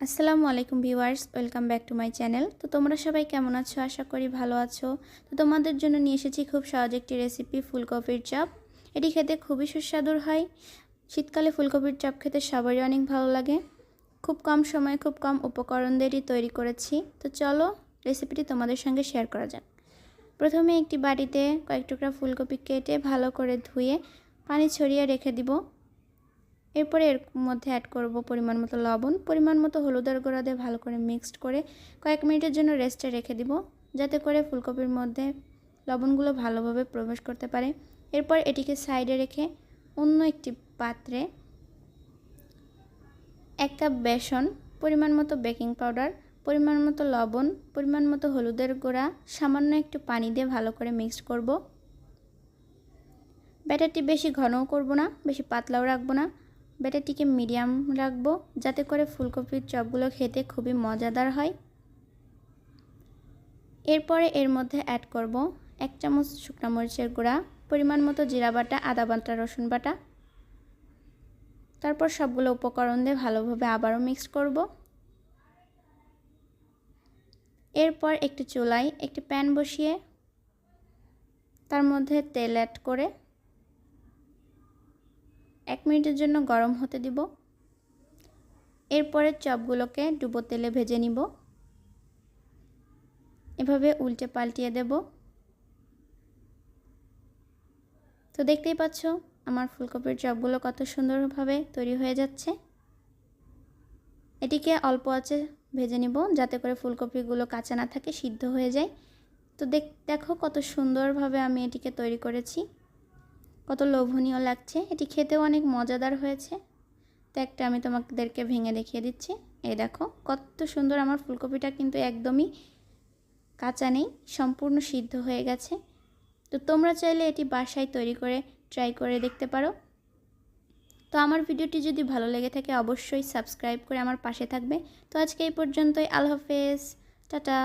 আসসালামু আলাইকুম viewers, welcome back to my channel. তো তোমরা সবাই কেমন আছো? আশা করি ভালো আছো। তো তোমাদের জন্য নিয়ে এসেছি খুব সহজ একটি রেসিপি ফুলকপির চপ। এটি খেতে খুবই সুস্বাদুর হয়। শীতকালে ফুলকপির চপ খেতে সবারই অনেক ভালো লাগে। খুব কম সময়ে খুব কম উপকরণ দিয়েই তৈরি করেছি। তো চলো রেসিপিটি তোমাদের সঙ্গে শেয়ার করা যাক। প্রথমে একটি বাটিতে কয়েক টুকরা ফুলকপি কেটে ভালো করে ধুয়ে পানি ছড়িয়ে রেখে দিব। এরপরে এর মধ্যে অ্যাড করব পরিমাণ মতো লবণ, পরিমাণ মতো হলুদের গুঁড়া দিয়ে ভালো করে মিক্সড করে কয়েক মিনিটের জন্য রেস্টে রেখে দিব, যাতে করে ফুলকপির মধ্যে লবণগুলো ভালোভাবে প্রবেশ করতে পারে। এরপর এটিকে সাইডে রেখে অন্য একটি পাত্রে এক কাপ বেসন, পরিমাণ মতো বেকিং পাউডার পরিমাণ মতো লবণ, পরিমাণ মতো হলুদের গুঁড়া, সামান্য একটু পানি দিয়ে ভালো করে মিক্সড করব। ব্যাটারটি বেশি ঘনও করব না, বেশি পাতলাও রাখব না। ব্যাটারটিকে মিডিয়াম রাখব যাতে করে ফুলকপির চপগুলো খেতে খুবই মজাদার হয়। এরপরে এর মধ্যে অ্যাড করব এক চামচ শুকনা মরিচের গুঁড়া, পরিমাণ মতো জিরা বাটা, আদা বাটা, রসুন বাটা। তারপর সবগুলো উপকরণ দিয়ে ভালোভাবে আবারও মিক্স করব। এরপর একটি চুলায় একটি প্যান বসিয়ে তার মধ্যে তেল অ্যাড করে এক মিনিটের জন্য গরম হতে দিব। এরপরে চপগুলোকে ডুবো তেলে ভেজে নিব। এভাবে উল্টে পাল্টিয়ে দেব। তো দেখতেই পাচ্ছ, আমার ফুলকপির চপগুলো কত সুন্দরভাবে তৈরি হয়ে যাচ্ছে। এটিকে অল্প আছে ভেজে নিব, যাতে করে ফুলকপিগুলো কাঁচা না থাকে, সিদ্ধ হয়ে যায়। তো দেখ, দেখো কত সুন্দরভাবে আমি এটিকে তৈরি করেছি। কত লোভনীয় লাগছে। এটি খেতেও অনেক মজাদার হয়েছে। তো একটা আমি তোমাদেরকে ভেঙে দেখিয়ে দিচ্ছি। এই দেখো, কত সুন্দর আমার ফুলকপিটা কিন্তু একদমই কাঁচা নেই, সম্পূর্ণ সিদ্ধ হয়ে গেছে। তো তোমরা চাইলে এটি বাসায় তৈরি করে ট্রাই করে দেখতে পারো। তো আমার ভিডিওটি যদি ভালো লেগে থাকে, অবশ্যই সাবস্ক্রাইব করে আমার পাশে থাকবে। তো আজকে এই পর্যন্তই, আল্লাহ হাফেজ, টাটা।